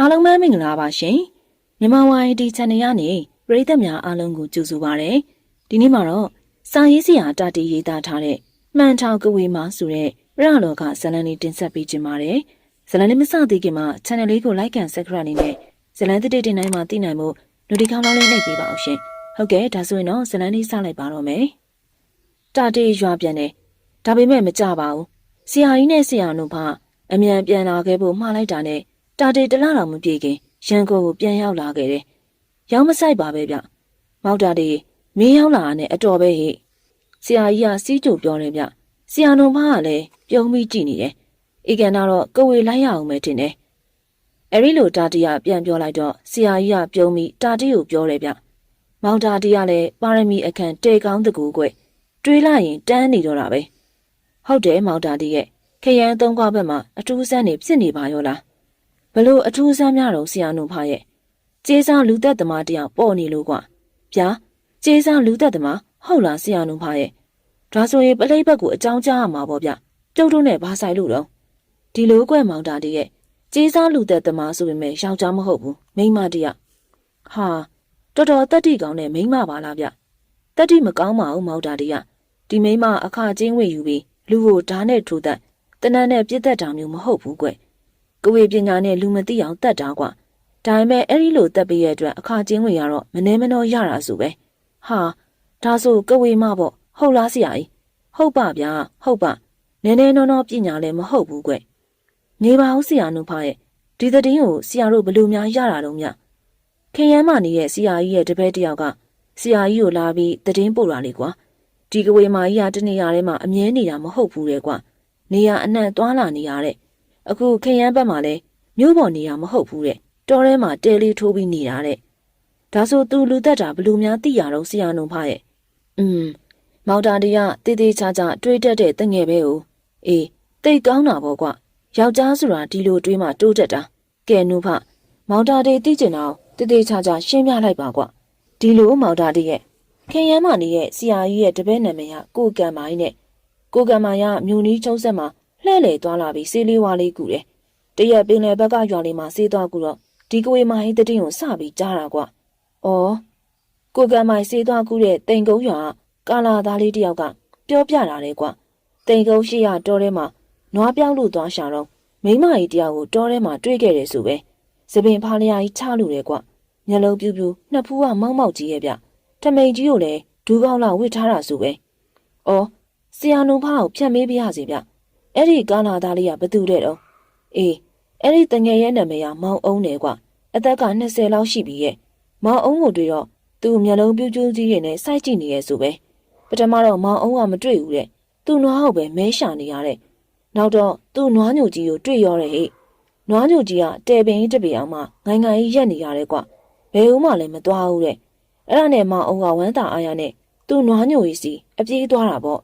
အားလုံးပဲမင်္ဂလာပါရှင်မြန်မာဝိုင်ဒီ channel ကနေပရိသတ်များအားလုံးကိုကြိုဆိုပါရစေဒီနေ့မှာတော့စာရေးဆရာတတီရေးသားထားတဲ့မှန်ထောင်ကဝေးမှာဆိုတဲ့ပြရလောကဇလန်လေးတင်ဆက်ပေးခြင်းပါတယ်ဇလန်လေးမစသေးခင်မှာ channel လေးကို like and subscribe နေနဲ့ဇလန်တစ်တိတင်တိုင်းမှာသိနိုင်မှု notification လေးနှိပ်ပေးပါအောင်ရှင်ဟုတ်ကဲ့ဒါဆိုရင်တော့ဇလန်လေးစလိုက်ပါတော့မယ်တတီရွာပြန်တယ်ဒါပေမဲ့မကြပါဘူးဆရာကြီးနဲ့ဆရာနုဖအမြန်ပြန်လာခဲ့ဖို့မှားလိုက်တာနဲ့ တာတေတလားတော်မပြေခင်ရန်ကုန်ကိုပြန်ရောက်လာခဲ့တယ်။ရောင်းမဆိုင်ပါပဲဗျ။မောက်တာတေမင်းရောက်လာတာနဲ့အတော်ပဲဟိ။ဆရာကြီးကစီးကြိုပြောတယ်ဗျ။ဆရာတော်မကလည်းပြုံးပြီးကြည့်နေတယ်။ဧကန်တော့ကဝေလိုက်ရအောင်ပဲထင်တယ်။အဲဒီလိုတာတီကပြန်ပြောလိုက်တော့ဆရာကြီးကပြုံးပြီးတာတီကိုပြောတယ်ဗျ။မောင်တာတီကလည်းပါရမီအခန့်တေကောင်းတကူကွတွေးလိုက်ရင်တန်းနေတော့တာပဲ။ဟုတ်တယ်မောင်တာတီရဲ့ခရမ်းသုံးခွဘက်မှာအထူးဆန်းနေဖြစ်နေပါရောလား ဘလို့အထူးဆန်းများတော့ဆရာနုဖရဲ့ကျေးစားလူသက်သမားတယောက်ပေါ့နေလို့ကွာဗျာကျေးစားလူသက်သမားဟုတ်လားဆရာနုဖရဲ့ဒါဆိုရင်ပလိတ်ဘက်ကိုအကြောင်းကြားရမှာပေါ့ဗျကျုပ်တို့နဲ့ဘာဆိုင်လို့တော့ဒီလိုကွဲမောင်တာတည်းရဲ့ကျေးစားလူသက်သမားဆိုပေမဲ့ယောက်ျားမဟုတ်ဘူးမိန်းမတယောက်ဟာတော်တော်တက်တိကောင်းတဲ့မိန်းမပါလားဗျတက်တိမကောင်းပါဘူးမောင်တာတည်းကဒီမိန်းမအခါချင်းဝေယူပြီးလူကိုဓာတ်နဲ့ထိုးတတ်တနန်းနဲ့ပြစ်သက်တာမျိုးမဟုတ်ဘူးကွ။ ကဝေပညာနဲ့လူမသိအောင်တတ်တာကွာ။ဒါပေမဲ့အဲ့ဒီလိုတက်ပေးရတဲ့အခါချင်းဝင်ရတော့မနှဲမနှောရတာဆိုပဲ။ဟာဒါဆိုကဝေမပေါ့ဟုတ်လားဆရာကြီး။ဟုတ်ပါဗျာဟုတ်ပါ။နည်းနည်းနော်နော်ပညာလည်းမဟုတ်ဘူးကွ။နေပါဦးဆရာနုဖရဲ့ဒီသတင်းကိုဆရာတို့ဘလို့များရတာတော့မြ။ခင်ရမ်းမနေရဲ့ဆရာကြီးရဲ့တပည့်တယောက်ကဆရာကြီးကိုလာပြီးသတင်းပို့တာလေကွာ။ဒီကဝေမာကြီးကတနေရာထဲမှာအမြဲနေတာမဟုတ်ဘူးလေကွာ။နေရအနှံ့သွားလာနေရတဲ့ အခုခရမ်းဘက်မှာလဲမြို့ပေါ်နေရမဟုတ်ဘူးတဲ့တောထဲမှာတဲလေးထိုးပြီးနေတာတဲ့ဒါဆိုသူလူသက်တာဘလူများသိရတော့ဆရာနုံဖရဲ့อืมမောင်တာတရတေးသေးချာချာတွေးတတ်တဲ့တငယ်ပဲကိုအေးတိတ်ကောင်းတာပေါ့ကွယောက်ျားဆိုတာဒီလိုတွေးမှတိုးတက်တာကဲနုဖမောင်တာတေးသိကျင်အောင်တေးသေးချာချာရှင်းပြလိုက်ပါကွဒီလိုမောင်တာတရဲ့ခင်ရမ်းမနေရဲ့ဆရာကြီးရဲ့တပည့်နာမည်ကကိုကံမိုင်းနဲ့ကိုကံမာရမြို့နီးချုံးဆက်မှာ လှဲ့လေသွားလာပြီးစေးလေးဝါလေးကူတယ်။တရက်ပင်လယ်ဘက်ကရွာလေးမှာစေးသွားကူတော့ဒီကွေမိုင်းတတိယကိုစပြီးကြားတာကွာ။အော်ကိုကံမိုင်းစေးသွားကူတဲ့တိန်ကုန်းရွာကာလာသားလေးတယောက်ကပြောပြတာလေကွာ။တိန်ကုန်းရှိရတောထဲမှာနွားပြောင်းလို့သွားရှာတော့မိမကြီးတယောက်ကိုတောထဲမှာတွေ့ခဲ့တယ်ဆိုပဲ။သပင်ဖားလျာကြီးချလို့တယ်ကွာ။မျက်လုံးပြူးပြူးနှစ်ဖူးကမောက်မောက်ကြီးရဲ့ဗျ။ထမိန်ကြီးကိုလည်းဒူးကောင်းလောက်ဝစ်ထားတာဆိုပဲ။အော်ဆရာနုံဖားကိုဖြတ်မေးပြရစီဗျ အဲ့ဒီကာနာသားလေးကဘသူတဲ့တော့အေးအဲ့ဒီတငယ်ရဲ့နာမည်ကမောင်အုံးတယ်ကွအသက်က20လောက်ရှိပြီရဲ့မောင်အုံးကိုတွေ့တော့သူ့မျက်လုံးပြူးပြူးကြီးတွေနဲ့စိုက်ကြည့်နေရဲဆိုပဲပထမတော့မောင်အုံးကမတွေ့ဘူးတဲ့သူ့နွားကိုပဲမဲရှာနေရတဲ့နောက်တော့သူ့နွားညိုကြီးကိုတွေ့ရောတဲ့ဟဲ့နွားညိုကြီးကတဲပင်တပင်အောင်မှငိုင်ငိုင်ရက်နေရတယ်ကွဘယ်ဦးမှလည်းမသွားဘူးတဲ့အဲ့ဒါနဲ့မောင်အုံးကဝမ်းသာအားရနဲ့သူ့နွားညိုကြီးစီအပြေးသွားတာပေါ့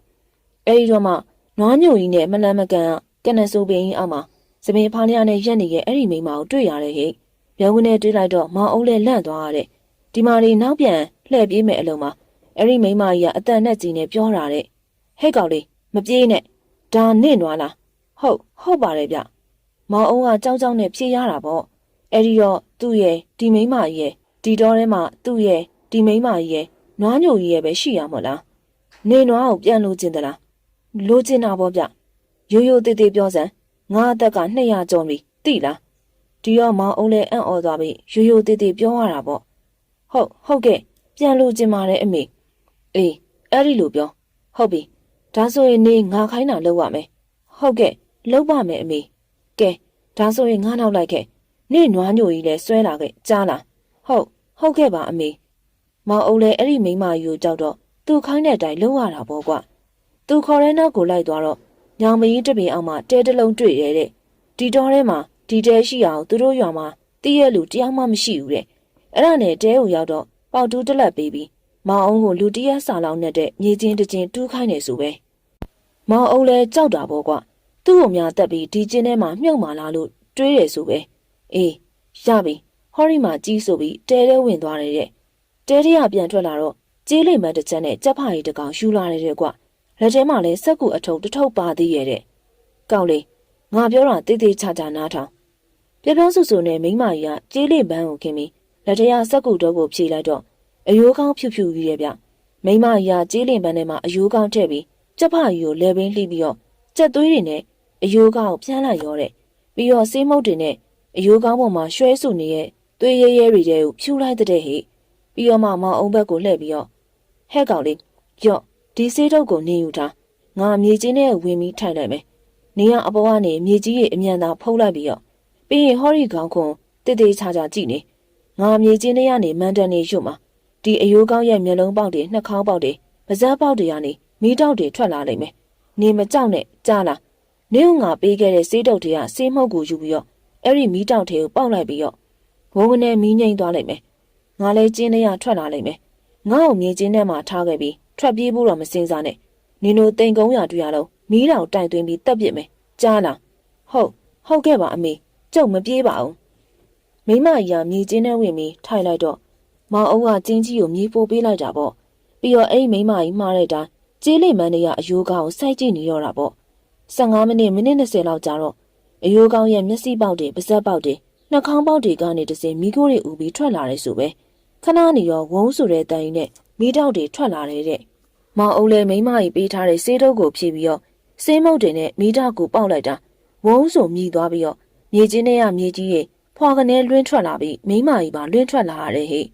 အဲဒီတော့မှ နွားညိုကြီးနဲ့မလန်မကန်ကနဆိုးပင်ကြီးအောက်မှာစပင်ဖားလျားနဲ့ရက်နေတဲ့အဲ့ဒီမိန်းမကိုတွေ့ရတဲ့ဟိပြောင်းဝင်နဲ့တွေ့လိုက်တော့မောင်အုပ်လည်းလန့်သွားရတဲ့ဒီမာရီနောက်ပြန်လှည့်ပြေးမဲ့အလုံးမှာအဲ့ဒီမိန်းမကြီးကအတန်နဲ့ကြီးနဲ့ပြောတာတဲ့ဟဲ့ကောင်လေးမပြေးနဲ့ဒါနင့်နွားလားဟုတ်ဟုတ်ပါတယ်ဗျမောင်အုပ်ကကြောက်ကြောက်နဲ့ဖြေရတာပေါ့အဲ့ဒီတော့သူ့ရဲ့ဒီမိန်းမကြီးရဲ့ဒီတော့ထဲမှာသူ့ရဲ့ဒီမိန်းမကြီးရဲ့နွားညိုကြီးရဲ့ပဲရှိရမို့လားနေနွားကိုပြန်လို့ကျင်သလား လိုချင်တာပေါ့ဗျရိုးရိုးသေးသေးပြောစမ်းငါအသက်က200ကျော်ပြီတိလားဒီတော့မောင်အုံးလည်းအံ့ဩသွားပြီးရိုးရိုးသေးသေးပြောရတာပေါ့ဟုတ်ဟုတ်ကဲ့ပြန်လိုချင်ပါတယ်အမေအေးအဲ့ဒီလိုပြောဟုတ်ပြီဒါဆိုရင်နေငါခိုင်းတာလုပ်ရမယ်ဟုတ်ကဲ့လုပ်ပါမယ်အမေကဲဒါဆိုရင်ငါနောက်လိုက်ခဲ့နေနွားညိုကြီးလဲဆွဲလာခဲ့ကြားလားဟုတ်ဟုတ်ကဲ့ပါအမေမောင်အုံးလည်းအဲ့ဒီမိန်းမယူကြောက်တော့သူခိုင်းတဲ့အတိုင်းလုပ်ရတာပေါ့ကွာ သူခေါ်တဲ့နောက်ကိုလိုက်သွားတော့ညောင်မကြီးတပင်အောင်မှတဲတလုံးတွေ့ရတဲ့ဒီတော်ထဲမှာဒီတဲရှိအောင်သူတို့ရွာမှာတည့်ရလူတယောက်မှမရှိဘူးတဲ့အဲ့ဒါနဲ့တဲကိုရောက်တော့ပေါတူးတလက်ပေးပြီးမောင်အောင်ကိုလူတရက်စာလောက်နဲ့တဲ့မြေချင်းတချင်းတူးခိုင်းနေဆိုပဲမောင်အောင်လည်းကြောက်တာပေါ့ကွာသူ့ကိုများတက်ပြီးဒီချင်းထဲမှာမြုပ်မာလာလို့တွေးတယ်ဆိုပဲအေးရပြီဟော်ရီမှာကြီးဆိုပြီးတဲတဲဝင်သွားတယ်တဲ့တဲတဲကပြန်ထွက်လာတော့ကြေးလိမ်မတစ်ချက်နဲ့ကြက်ဖာရီတကောင်ယူလာတယ်တဲ့ကွ လက်ထဲမှာလည်းစက်ကူအထုပ်တထုပ်ပါသေးရဲ့တဲ့ကောက်လေးငါပြောတာတိတ်တိတ်ချာချာနားထောင်ပြောပြောဆူဆူနဲ့မိန်းမကြီးကကြေးလေးပန်းကိုခင်းပြီးလက်ထရစက်ကူတော့ကိုဖြေလိုက်တော့အယိုးကောင်းဖြူဖြူကြီးရဲ့ဗျမိန်းမကြီးကကြေးလင်ပန်းထဲမှာအယိုးကောင်းထည့်ပြီးကြက်ဖကြီးကိုလဲပင်းလှီးပြီးတော့ကြက်သွေးတွေနဲ့အယိုးကောင်းကိုပြန်လိုက်ရောတဲ့ပြီးတော့ဆေးမုတ်တွေနဲ့အယိုးကောင်းပေါ်မှာရွှဲဆူနေတဲ့သွေးရဲရဲတွေတဲ့ကိုဖြူလိုက်တဲ့ဟိပြီးတော့မှမောင်အောင်ဘက်ကိုလှည့်ပြီးတော့ဟဲ့ကောင်လေးကြော့ ဒီဆေးတုပ်ကိုနေယူထားငါမြေကြီးနဲ့ဝင်ပြီးထိုင်လိုက်မယ်နေရအပေါ်ကနေမြေကြီးရဲ့အမြန်သာဖုံးလိုက်ပြီးတော့ပြီးရင်ဟော်ရီခေါင်းခွန်တည်တည်ချာချာကြည့်နေငါမြေကြီးနဲ့ကနေမန်တန်နေရွတ်မှာဒီအယိုးကောင်းရဲ့မျက်လုံးပေါက်တွေနှာခေါင်းပေါက်တွေပါးစပ်ပေါက်တွေကနေမီးတောက်တွေထွက်လာလိမ့်မယ်နေမကြောက်နဲ့ကြားလားနေုံငါပေးခဲ့တဲ့ဆေးတုပ်တွေကဆေးမှုတ်ကိုယူပြီးတော့အဲ့ဒီမီးတောက်တွေကိုပေါက်လိုက်ပြီးတော့ဝုန်းကနေမီးငိမ့်သွားလိမ့်မယ်ငါလဲကျင်းထဲကထွက်လာလိမ့်မယ်ငါ့ကိုမြေကျင်းထဲမှာထားခဲ့ပြီး ထွက်ပြေးဖို့တော့မစင်စားနဲ့နင်တို့တိမ်ကုန်းရတွေ့ရတော့မီးတောင်တိုင်သွင်းပြီးတက်ပစ်မယ်ကြားလားဟုတ်ဟုတ်ကဲ့ပါအမေကျုပ်မပြေးပါဘူးမိမကြီးကမြေကျင်းထဲဝင်ပြီးထိုင်လိုက်တော့မောင်အုပ်ကကျင်းကြီးကိုမြေပိုးပေးလိုက်တာပေါ့ပြီးတော့အဲ့ဒီမိမကြီးမှားတဲ့အတိုင်းကျေးလိမ့်မန်းတွေကအယိုးကောင်းကိုစိုက်ကြည့်နေတော့တာပေါ့15မိနစ်မိနစ်20လောက်ကြာတော့အယိုးကောင်းရဲ့မျက်စိပေါက်တွေပါးစပ်ပေါက်တွေနှာခေါင်းပေါက်တွေကနေတစင်မိခိုးတွေဥပြီးထွက်လာတယ်ဆိုပဲခဏနေရောဝုန်းဆိုတဲ့တိုင်နဲ့ မိတောက်တွေထွက်လာတယ်တဲ့မောင်အုပ်လည်းမိမကြီးပေးထားတဲ့ဆေးတုပ်ကိုဖြည့်ပြီးတော့ဆေးမုတ်တွေနဲ့မိတောက်ကိုပေါက်လိုက်တာဝုန်းဆိုမြည်သွားပြီးတော့မြေချင်းထဲကမြေကြီးရဲ့ဖွာကနေလွှင့်ထွက်လာပြီးမိမကြီးပါလွှင့်ထွက်လာရတယ်ဟဲ့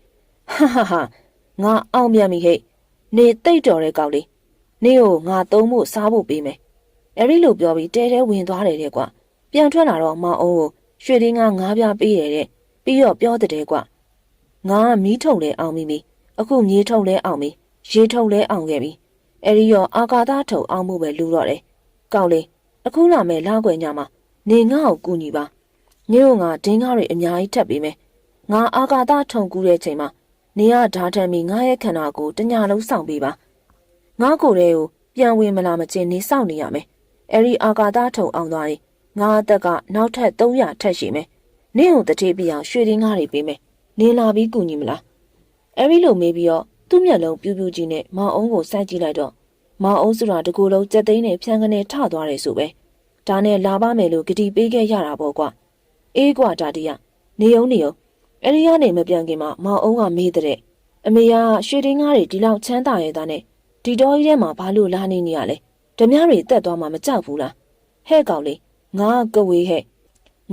ဟာဟာဟာငါအောင်မြန်ပြီဟဲ့နေတိတ်တော်တဲ့ကောက်လေးနေကိုငါသုံးဖို့စားဖို့ပေးမယ်အဲ့ဒီလိုပြောပြီးတဲတဲဝင်သွားတယ်တဲ့ကွာပြန်ထွက်လာတော့မောင်အုံးကိုရွှေတင်းကငါးပြားပေးတယ်တဲ့ပြီးတော့ပြောတဲ့ကွာငါကမီးထုံလဲအောင်ပြီ အခုမြေထုံလဲအောင်ပြီရေထုံလဲအောင်ခဲ့ပြီအဲ့ဒီရောအာကာသထုံအောင်မှုပဲလူတော့တယ်ကောက်လေးအခုလာမယ်လောက်ွယ်ညမှာနေငါ့ကိုကူညီပါညို့ငါဒင်းကားတွေအများကြီးထပ်ပေးမယ်ငါအာကာသထုံကူးတဲ့ချိန်မှာနေရဓာတ်ထမ်းပြီးငါရဲ့ခန္ဓာကိုတညာလုံးစောင့်ပေးပါငါကိုယ်လေးကိုပြန်ဝင်မလာမချင်းနေစောင့်နေရမယ်အဲ့ဒီအာကာသထုံအောင်သွားရင်ငါအသက်ကနောက်ထပ်300ထက်ရှိမယ်နင့်ကိုတတိပြအောင်ရွှေရင်းကားတွေပေးမယ်နေလာပြီးကူညီမလား အဲ့ဒီလိုမေးပြီးတော့သူ့မျက်လုံးပြူးပြူးကြီးနဲ့မောင်အုံးကိုစိုက်ကြည့်လိုက်တော့မောင်အုံးဆိုတာတကူလုံးကြက်သိန်းနဲ့ဖြန်းကနေထသွားတယ်ဆိုပဲဒါနဲ့လာပါမယ်လို့ဂတိပေးခဲ့ရတာပေါ့ကွာအေးကွာဒါတီးနေအောင်နေအောင်အဲ့ဒီကနေမပြန်ခင်မှာမောင်အုံးကမေးတဲ့အမေကရွှေရင်းကားတွေဒီလောက်ချမ်းသာရဲ့သားနဲ့ဒီတော်ကြီးထဲမှာဘာလို့လာနေနေရလဲဓမြတွေတက်သွားမှမကြောက်ဘူးလားဟဲ့ကောင်လေးငါကဝေးဟဲ့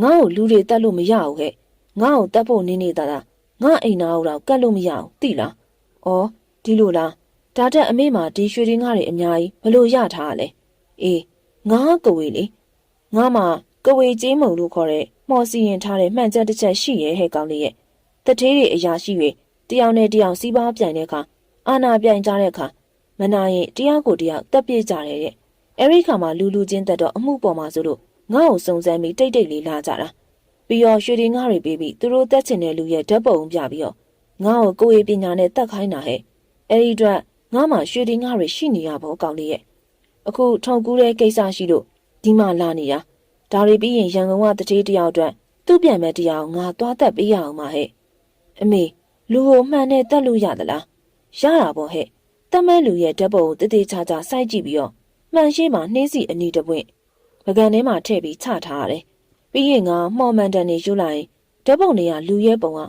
ငါ့ကိုလူတွေတက်လို့မရဘူးဟဲ့ငါ့ကိုတက်ဖို့နေနေတာလား ငါအိမ်နာတော့ကတ်လို့မရဘူးသိလားဩဒီလိုလားဒါတက်အမေမှာဒီရွှေရင်းကားတွေအများကြီးဘလို့ရထားရလဲအေးငါကဝေးလေငါမှကဝေးကျေးမုံလို့ခေါ်တဲ့မော်စီရင်ထားတဲ့မှန်ချက်တစ်ချက်ရှိရဲ့ဟဲ့ကောင်လေးရဲ့တထေးတွေအရာရှိတွေတယောက်နဲ့တယောက်စီးပွားပြိုင်တဲ့အခါအာနာပြိုင်ကြတဲ့အခါမနာရင်တယောက်ကိုတယောက်တက်ပြစ်ကြတယ်တဲ့အဲဒီခါမှာလူလူချင်းတက်တော့အမှုပေါ်မှာဆိုလို့ငါ့ကိုစုံစမ်းပြီးတိတ်တိတ်လေးလာကြတာ ပြီးတော့ရွှေရင်ငါတွေပေးပြီးသူတို့တက်ချင်တဲ့လူရဲ့ဓာတ်ပုံပြပြီးတော့ငါ့ကိုကိုယ်ရေးပညာနဲ့တက်ခိုင်းတာဟဲ့အဲဒီအတွက်ငါမှရွှေရင်ငါတွေရှိနေရဖို့ကောင်းလေးရဲ့အခုထုံကူးတဲ့ကိစ္စရှိလို့ဒီမှလာနေရဒါတွေပြီးရင်ရန်ကုန်ကတတိတယောက်အတွက်သူ့ပြန်မဲ့တယောက်ငါသွားတက်ပေးရအောင်မဟဲ့အမေလူကိုမှန်နဲ့တက်လို့ရသလားရတာပေါ့ဟဲ့တက်မဲ့လူရဲ့ဓာတ်ပုံကိုတည်တည်ချာချာစိုက်ကြည့်ပြီးတော့မှန်ရှိမှနှင်းစီအနီးတပွင့်ပကံထဲမှာထည့်ပြီးချထားရတယ်။ ပြီးရင်ငါမှော်မှန်တန်နေယူလိုက်ဓာတ်ပုံတွေကလူရဲပုံက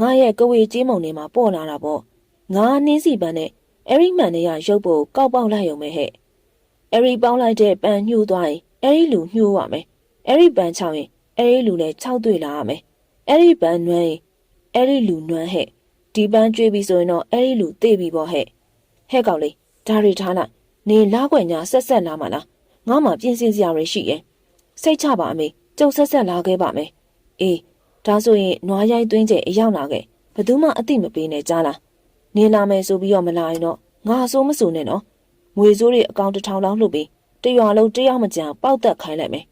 ငါရဲ့ကဝေကြီးမုံတွေမှာပေါ်လာတာပေါ့။ငါနှင်းစီပန်းနဲ့အဲ့ဒီမှန်တွေကရုပ်ဖို့ကောက်ပေါက်လိုက်ရုံပဲဟဲ့။အဲ့ဒီပေါင်းလိုက်တဲ့ပန်းညှို့သွားရင်အဲ့ဒီလူညှို့ရမယ်။အဲ့ဒီပန်းချောင်းရင်အဲ့ဒီလူလည်းခြောက်တွေ့လာရမယ်။အဲ့ဒီပန်းနွမ်းရင်အဲ့ဒီလူနွမ်းဟဲ့။ဒီပန်းကျွေးပြီးဆိုရင်တော့အဲ့ဒီလူသိပြီပေါ့ဟဲ့။ဟဲ့ကောင်လေးဒါတွေထားလိုက်နေလားကွယ်ညာဆက်ဆက်လာမလားငါမှပြင်ဆင်စရာတွေရှိရဲ့စိတ်ချပါအမေ ကျုပ်ဆက်ဆက်လာခဲ့ပါမယ်အေးဒါဆိုရင်နွားရိုက်သွင်းကျဲအရောက်လာခဲ့ဘယ်သူမှအတိမပေးနဲ့ကြားလားနေလာမယ်ဆိုပြီးတော့မလာရင်တော့ငါအစိုးမစိုးနဲ့နော်ငွေစိုးတွေအကောင့်တစ်ထောင်လောက်လှုပ်ပြီးတရွာလုံးတယောက်မကြံပေါက်တက်ခိုင်းလိုက်မယ်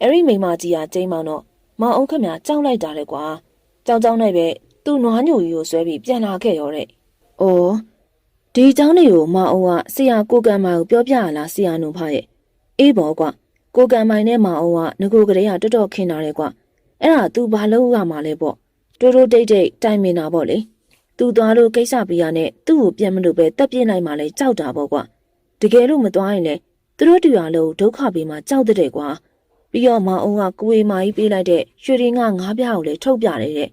အဲ့ဒီမိမကြီးကကျိန်းမောင်တော့မောင်အောင်ခမကြောက်လိုက်တာလေကွာကြောက်ကြောက်နဲ့ပဲသူ့နွားညိုကြီးကိုဆွဲပြီးပြန်လာခဲ့ရောတဲ့။အိုးဒီเจ้าတွေကိုမောင်အောင်ကဆရာကိုကံမိုင်ကိုပြောပြရလားဆရာနုဖရဲ့။အေးဘောကွာ ကိုကံမိုင်နဲ့မောင်အောင်ကငကိုကလေးကတော်တော်ခင်တာလေကွာ။အဲ့ဒါ तू ဘာလုပ်ရမှာလဲပေါ့။တိုးတိုးတိတ်တိတ်တိုင်မင်တာပေါ့လေ။ तू သွားလို့ကိစ္စပြရနဲ့သူ့ကိုပြန်မလို့ပဲတက်ပြင်းလိုက်မှလဲကြောက်တာပေါ့ကွာ။တကယ်လို့မသွားရင်လေသူတို့တူရလို့ဒုက္ခပေးမှကြောက်တဲ့ကွာပြီးတော့မောင်အောင်ကကိုဝေမာကြီးပေးလိုက်တဲ့ရွှေရင်းကငါးပြားကိုလည်းထုတ်ပြတယ်တဲ့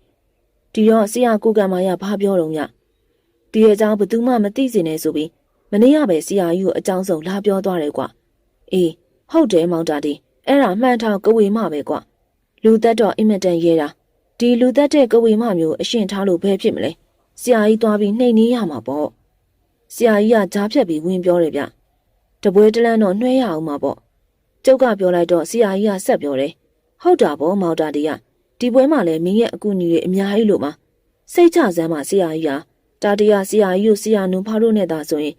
ဒီတော့ဆရာကိုကံမာရဘာပြောတော့ညဒီရဲ့အကြောင်းဘယ်သူမှမသိစင်နေဆိုပြီးမနေ့ကပဲဆရာကြီးကိုအကြောင်းဆုံးလာပြောသွားတယ်ကွာအေး ဟုတ်တယ်မောင်တာဒီအဲ့ဒါမှန်ထားကိုဝေမပဲကွာလူသက်တော့အင်မတန်ရဲတာဒီလူသက်တဲ့ကိုဝေမမျိုးအရှင်ထားလို့ဘယ်ဖြစ်မလဲဆရာကြီးသွားပြီးနှိမ်နင်းရမှာပေါ့ဆရာကြီးကကြားဖြတ်ပြီးဝင်ပြောတယ်ဗျတပွဲတလန်းတော့နှွှဲရအောင်မှာပေါ့ကျုပ်ကပြောလိုက်တော့ဆရာကြီးကဆက်ပြောတယ်။ဟုတ်တာပေါ့မောင်တာတီးကဒီပွဲမှာလည်းမင်းရဲ့အကူအညီတွေအများကြီးလို့မှာစိတ်ချစမ်းပါဆရာကြီးကတာတီးကဆရာကြီးကိုဆရာနုံဖားတို့နဲ့သာဆိုရင်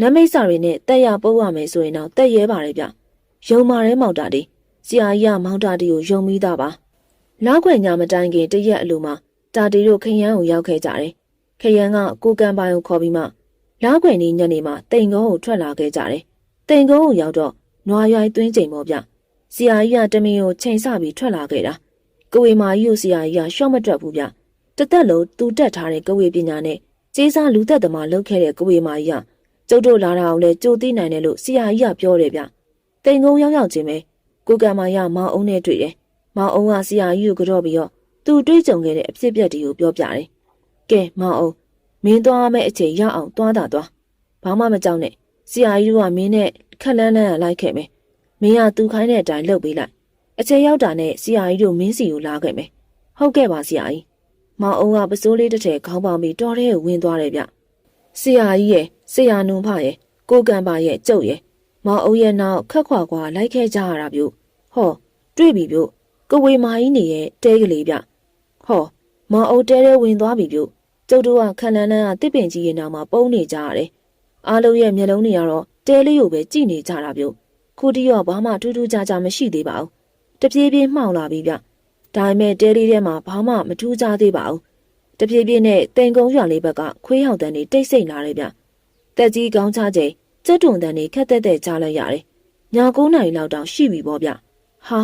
နမိတ်စာတွေနဲ့တက်ရပုတ်ရမယ်ဆိုရင်တော့တက်ရဲပါတယ်ဗျ။ ယုံပါတယ်မောင်တာတီးဆရာကြီးကမောင်တာတီးကိုယုံပြီးသားပါ။လောက်ခွေညာမတိုင်ခင်တရက်အလိုမှာတာတီတို့ခရမ်းကိုရောက်ခဲ့ကြတယ်။ခရမ်းကကိုကံပိုင်ကိုခေါ်ပြီးမှလောက်ခွေနီးညနေမှာတိန်ကုန်းကိုထွက်လာခဲ့ကြတယ်။တိန်ကုန်းကိုရောက်တော့နွားရိုက်သွင်းချိန်ပေါ့ဗျ။ဆရာကြီးကတမင်ကိုချိန်ဆပြီးထွက်လာခဲ့တာ။ကဝေမာကြီးကိုဆရာကြီးကရှော့မတွက်ဘူးဗျ။တသက်လုံးသူတက်ထားတဲ့ကဝေပညာနဲ့ကျေးစားလူသက်သမားလုပ်ခဲ့တဲ့ကဝေမာကြီးကကျုပ်တို့လာတာကိုလည်းကြိုသိနိုင်တယ်လို့ဆရာကြီးကပြောတယ်ဗျ။ တိန်ကုန်းရောက်ရောက်ချင်းပဲကိုကံမာရမောင်အုံးနဲ့တွေ့တယ်။မောင်အုံးကဆရာကြီးကိုကြော့ပြီးတော့သူတွေ့ကြုံခဲ့တဲ့အဖြစ်အပျက်တွေကိုပြောပြတယ်။ကဲမောင်အုံးမင်းသွားမယ့်အချိန်ရောက်အောင်သွားတာသွား။ဘာမှမကြောက်နဲ့ဆရာကြီးတို့ကမင်းနဲ့ခက်လန်းလန်းရလိုက်ခဲ့မယ်။မင်းကသူခိုင်းတဲ့အတိုင်းလုပ်ပေးလိုက်။အချိန်ရောက်တာနဲ့ဆရာကြီးတို့မင်းစီကိုလာခဲ့မယ်။ဟုတ်ကဲ့ပါဆရာကြီး။မောင်အုံးကပစိုးလေးတစ်ထည်ခေါင်းပေါင်ပြီးတော်တဲ့ကိုဝင်သွားတယ်ဗျ။ဆရာကြီးရဲ့ဆရာနုံဖရဲ့ကိုကံပါရဲ့ကျုပ်ရဲ့ မောင်အုံးရဲ့နောက်ခက်ခွာခွာလိုက်ခဲ့ကြရတာဗျ။ဟောတွေ့ပြီဗျ။ကဝေမာကြီးနေရဲ့တဲကလေးဗျ။ဟောမောင်အုံးတဲတဲဝင်သွားပြီဗျ။ကျုပ်တို့ကခက်လန်းလန်းကတစ်ပင်ကြီးရဲ့နောက်မှာပုံနေကြရတယ်။အားလုံးရဲ့မျက်လုံးတွေကတော့တဲလေးကိုပဲကြည့်နေကြတာဗျ။ခုတီရောဘာမှထူးထူးခြားခြားမရှိသေးပါဘူး။တပြေးပြေးမှောင်လာပြီဗျ။ဒါပေမဲ့တဲလေးထဲမှာဘာမှမထူးခြားသေးပါဘူး။တပြေးပြေးနဲ့တိန်ကုန်းရွာလေးဘက်ကခွေးဟောင်တန်းတွေတိတ်ဆိတ်လာတယ်ဗျ။တက်ကြီးကောင်းချချိန် ကြက်တွန်တန်းတွေခက်တက်တက်ကြားလိုက်ရတယ်။ည9နာရီလောက်တောင်ရှိပြီပေါ့ဗျ။ဟာ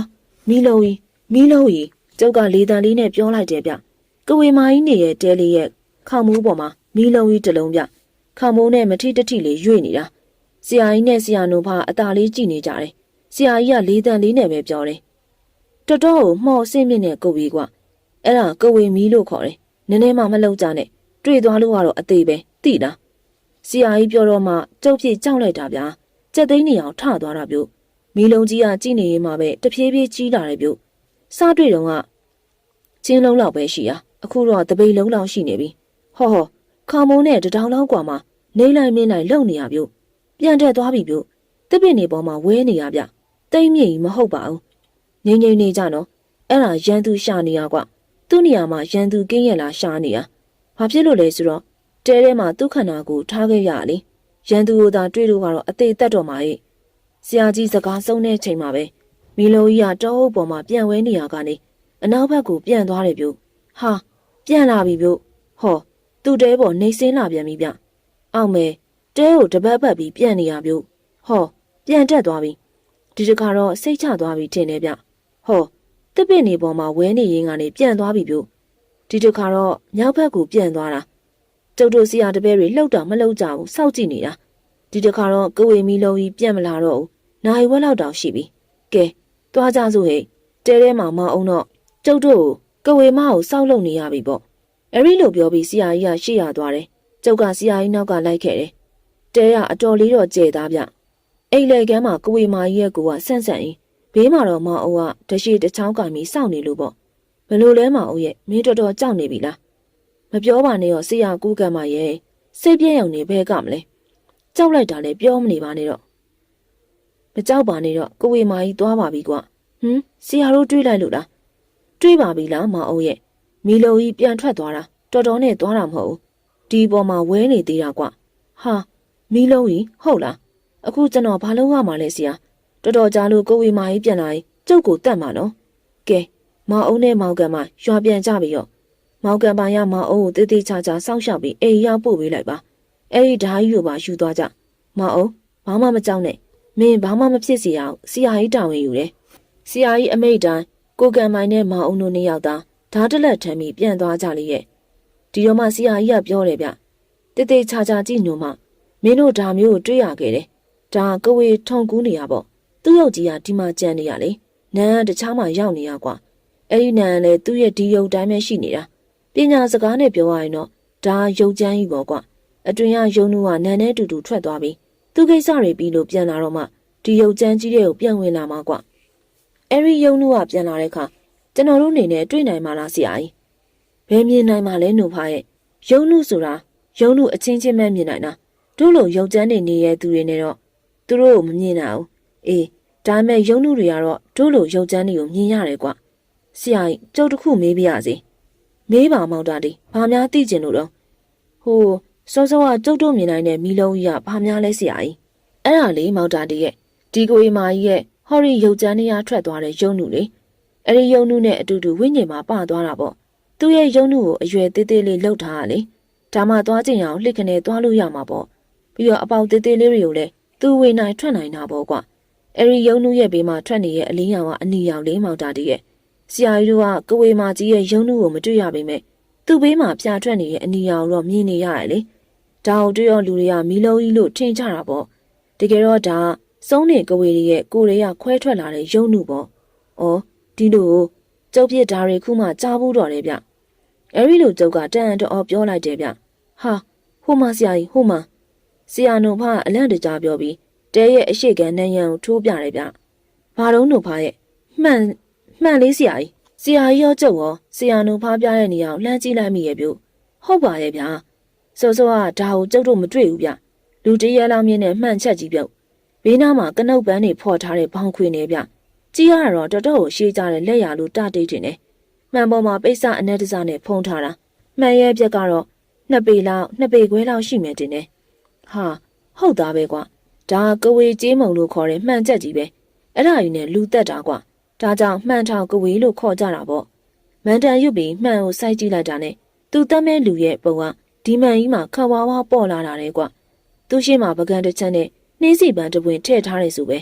မီလုံးကြီးမီလုံးကြီးကျုပ်ကလေတံလေးနဲ့ပြောလိုက်တယ်ဗျ။ကဝေမာကြီးနေရဲ့တဲလေးရဲ့ခေါင်းမူးပေါ်မှာမီလုံးကြီးတစ်လုံးဗျ။ခေါင်းမူးနဲ့မထိတထိလေးရွေ့နေတာ။ဆရာကြီးနဲ့ဆရာနုဖာအตาလေးကြည့်နေကြတယ်။ဆရာကြီးကလေတံလေးနဲ့ပဲပြောတယ်။တော်တော်ကိုမှော်ဆင်းမြင့်တဲ့ကိုဝေကွာ။အဲ့ဒါကိုဝေမီလို့ခေါ်တယ်။နည်းနည်းမှမလောက်ကြနဲ့။တွေ့သွားလို့ကတော့အသေးပဲသိလား။ ဆရာကြီးပြောတော့မှကျုပ်ဖြစ်ကြောက်လိုက်တာဗျာ။ကြက်သိန်းနေအောင်ထသွားတာပြု။မီလုံးကြီးကကြည့်နေရင်မှပဲတဖြည်းဖြည်းကြီးလာတယ်ပြု။စားတွေ့တော့ကချင်းလုံးလောက်ပဲရှိရ။အခုတော့တပိတ်လုံးလောက်ရှိနေပြီ။ဟောဟောခေါမုံနဲ့တထောင်လောက်กว่าမှနေလိုက်မင်းလိုက်လုံနေရပြု။ပြန်တက်သွားပြီပြု။တစ်ပင်နေပေါ်မှာဝဲနေရဗျ။တိမ့်မြေကြီးမဟုတ်ပါဘူး။ငိမ့်ငိမ့်နေကြနော်။အဲ့ဒါရန်သူရှာနေရကွ။သူ့နေရာမှာရန်သူကင်းရလာရှာနေရ။ဘာဖြစ်လို့လဲဆိုတော့ တဲထဲမှာသူ့ခန္ဓာကိုထားခဲ့ရလေ။ရန်သူကိုသာတွေ့လို့ကတော့အသေးသက်တော်မှာရဲ့။ဆရာကြီးစကားဆုံးတဲ့ချိန်မှာပဲမီလိုကြီးကတောအုပ်ပေါ်မှာပြန်ဝဲနေရကနေအနောက်ဘက်ကိုပြန်သွားတယ်ပြု။ဟာပြန်လာပြီပြု။ဟောသူ့တဲပေါ်နေစင်းလာပြန်ပြီဗျ။အောက်မဲတဲကိုတပတ်ပတ်ပြီးပြန်နေရပြု။ဟောပြန်တက်သွားပြီ။ဒီတခါတော့စိတ်ချသွားပြီထင်တယ်ဗျ။ဟောတစ်ပင်နေပေါ်မှာဝဲနေရင်ကနေပြန်သွားပြီပြု။ဒီတခါတော့မြောက်ဘက်ကိုပြန်သွားတာ။ ကျုပ်တို့စီယာတပည့်တွေလှုပ်တာမလှုပ်ကြဘူးစောက်ကြည့်နေတာ။ဒီတခါတော့ကဝေမီလုံးကြီးပြန်မလာတော့ဘူး။နိုင်ဝက်လောက်တောင်ရှိပြီ။ကဲသွားကြစို့ဟဲ့တဲထဲမှာမအောင်တော့ကျုပ်တို့ကိုကဝေမကိုစောက်လုံနေရပြီပေါ့။အဲ့ဒီလိုပြောပြီးစီယာကြီးကရှေ့ရသွားတယ်။ကျုပ်ကစီယာကြီးနောက်ကလိုက်ခဲ့တယ်။တဲကအတော်လေးတော့ကျဲသားဗျ။အိတ်လေကမ်းမှာကဝေမာကြီးရဲ့ကိုကဆန့်ဆန့်ရင်ဘေးမှာတော့မအောင်ကတရှိတချောင်းကမီစောင့်နေလို့ပေါ့။ဘလို့လဲမအောင်ရဲ့မင်းတော်တော်ကြောက်နေပြီလား။ မပြောပါနဲ့ရောစီယာကူးကံမရဲ့စိတ်ပြည့်ရုံနေဘဲကမလဲ။ကြောက်လိုက်တာလည်းပြောမနေပါနဲ့တော့။မကြောက်ပါနဲ့တော့ကဝေမာကြီးသွားပါပြီကွာ။ဟမ်စီယာတို့တွေးလိုက်လို့လား။တွေးပါပြီလားမအောင်ရဲ့မီလိုကြီးပြန်ထွက်သွားတာတော်တော်နဲ့သွားတာမဟုတ်ဘူး။ဒီပေါ်မှာဝဲနေသေးတာကွာ။ဟာမီလုံးကြီးဟုတ်လား။အခုကျွန်တော်ဘာလုပ်ရမှာလဲဆရာ။တော်တော်ကြာလို့ကိုဝေမာကြီးပြန်လာရင်ကျုပ်ကိုတတ်မှာနော်။ကဲမောင်အုံးနဲ့မောင်ကန်မရွာပြန်ကြပြီရော။ မောင်ကန်ပါရမောင်အုံးကိုတေးသေးချာချာစောင့်ရှောက်ပြီးအိမ်ရောက်ပို့ပေးလိုက်ပါ။အဲ့ဒီဓာကြီးကိုပါယူသွားကြ။မောင်အုံးဘာမှမကြောက်နဲ့။မင်းဘာမှမဖြစ်စေအောင်ဆရာကြီးတာဝန်ယူတယ်။ဆရာကြီးအမိတ်တိုင်းကိုကန်မိုင်နဲ့မောင်အုံးတို့နှစ်ယောက်သားဓာတ်တလက်ထမ်းပြီးပြန်သွားကြလေရဲ့။ဒီတော့မှဆရာကြီးကပြောတယ်ဗျ။တေးသေးချာချာကြည့်ညိုမှမင်းတို့ဒါမျိုးကိုတွေ့ရခဲ့တယ်။ဒါကဝေထုံကူးနေရပေါ့။သူ့ရုပ်ကြီးကဒီမှာကြံနေရလေ။နန်းကတခြားမှရောက်နေရကွာအဲ့ဒီနန်းကလည်းသူ့ရဲ့ဒီယုတ်တိုင်းပဲရှိနေတာ ပညာစကားနဲ့ပြောရရင်တော့ဒါယုတ်ချမ်းကြီးပေါ့ကွာအတွင်ရယုံနုကနန်းနဲ့တူတူထွက်သွားပြီးသူကိစ္စတွေပြီးလို့ပြန်လာတော့မှဒီယုတ်ချမ်းကြီးတွေကိုပြန်ဝင်လာမှာကွာအဲ့ဒီယုံနုကပြန်လာတဲ့အခါကျွန်တော်တို့အနေနဲ့တွေ့နိုင်မှာလားဆရာကြီးဘယ်မြင်နိုင်မှာလဲနှုတ်ဖားရဲ့ယုံနုဆိုတာယုံနုအချင်းချင်းပဲမြင်နိုင်တာတို့လိုယုတ်ချမ်းနေနေရဲ့သူတွေနဲ့တော့သူတို့ကိုမမြင်နိုင်ဘူးအေးဒါမဲ့ယုံနုတွေကတော့တို့လိုယုတ်ချမ်းတွေကိုမြင်ရတယ်ကွာဆရာကြီးကျုပ်တစ်ခုမေးပြရစီ မေးပါမောင်တာဒီဘာများသိကျင်လို့တော့ဟိုစောစောကကျုပ်တို့မြင်နိုင်တဲ့မီလုံးကြီးကဘာများလဲဆရာကြီးအဲ့ဒါလေးမောင်တာဒီရဲ့ဒီကိုအီမာကြီးရဲ့ဟော်ရီယုတ်ချမ်းနေရထွက်သွားတဲ့ယုံနုလေအဲ့ဒီယုံနုနဲ့အတူတူဝိညာဉ်မှာပသွားတာပေါ့သူ့ရဲ့ယုံနုကိုအရွယ်သေးသေးလေးလှုပ်ထားရလေဒါမှသွားကျင်အောင်လှစ်ခနဲ့သွားလို့ရမှာပေါ့ပြီးတော့အပေါက်သေးသေးလေးတွေကိုလည်းသူ့ဝေနိုင်ထွက်နိုင်တာပေါ့ကွာအဲ့ဒီယုံနုရဲ့ဘေးမှာထွက်နေရဲ့အလင်းရောင်ကအနီရောင်လေးမောင်တာဒီရဲ့ ဆရာကြီးတို့ကကဝေမာကြီးရဲ့ယုံနုကိုမတွေ့ရပေမဲ့သူ့ဘေးမှာပြာထွက်နေတဲ့အနီရောင်တော့မြင်နေရတယ်လေဒါကိုတွေ့ရလူတွေကမီလုံးကြီးလို့ထင်ကြတာပေါ့တကယ်တော့ဒါစုံးနေကဝေရဲ့ကိုရေကခွဲထွက်လာတဲ့ယုံနုပေါ့ဩဒီလိုကျုပ်ပြစ်ဓာရီခုမှကြားဘူးတော့တယ်ဗျအဲ့ဒီလိုကျုပ်ကတန်တော်ပြောလိုက်တယ်ဗျဟာဟိုမဆရာကြီးဟိုမဆရာနုဖအလန့်တကြားပြောပြီးတဲရဲ့အရှိကနန်းရံကိုထိုးပြတယ်ဗျဘာတော့နုဖရဲ့မှန် မှန်လေးဆရာကြီးဆရာကြီးရောကျုပ်ရောဆရာနုဖပြတဲ့နေရာကိုလှမ်းကြည့်လိုက်မိရဲ့ပြုဟုတ်ပါရဲ့ဗျာစောစောကဒါကိုကျုပ်တို့မတွေ့ဘူးဗျလူတရဲလောင်းမြင်းနဲ့မှန်ချက်ကြီးပြုတ်ဘေးနားမှာကနုတ်ပန်းတွေဖော်ထားတဲ့ဘောင်ခွေနေဗျကြည့်ရတော့တော်တော်ကိုရှေးကြတဲ့လက်ရလိုတတိတ်တင်နေမှန်ပေါ်မှာပိတ်စအနက်တစနဲ့ဖုံးထားတာမှန်ရဲ့ပြက်ကတော့နှစ်ပေလောက်နှစ်ပေခွဲလောက်ရှိမယ်တင်နေဟာဟုတ်သားပဲကွာဒါကဝေကျေးမုံလို့ခေါ်တဲ့မှန်ချက်ကြီးပဲအဲ့ဒါယူနဲ့လူတက်တာကွာ ဒါကြောင့်မှန်ထောင်ကဝေလို့ခေါ်ကြတာပေါ့မန်တန်ရွတ်ပြီးမှန်ကိုစိုက်ကြည့်လိုက်တာနဲ့သူတက်မဲ့လူရဲ့ပုံကဒီမှန်ကြီးမှာခဝါဝါပေါ်လာတာလေကွာသူရှိမှပကံတစ်ချက်နဲ့နှင်းစီပန်းတစ်ပွင့်ထည့်ထားတယ်ဆိုပဲ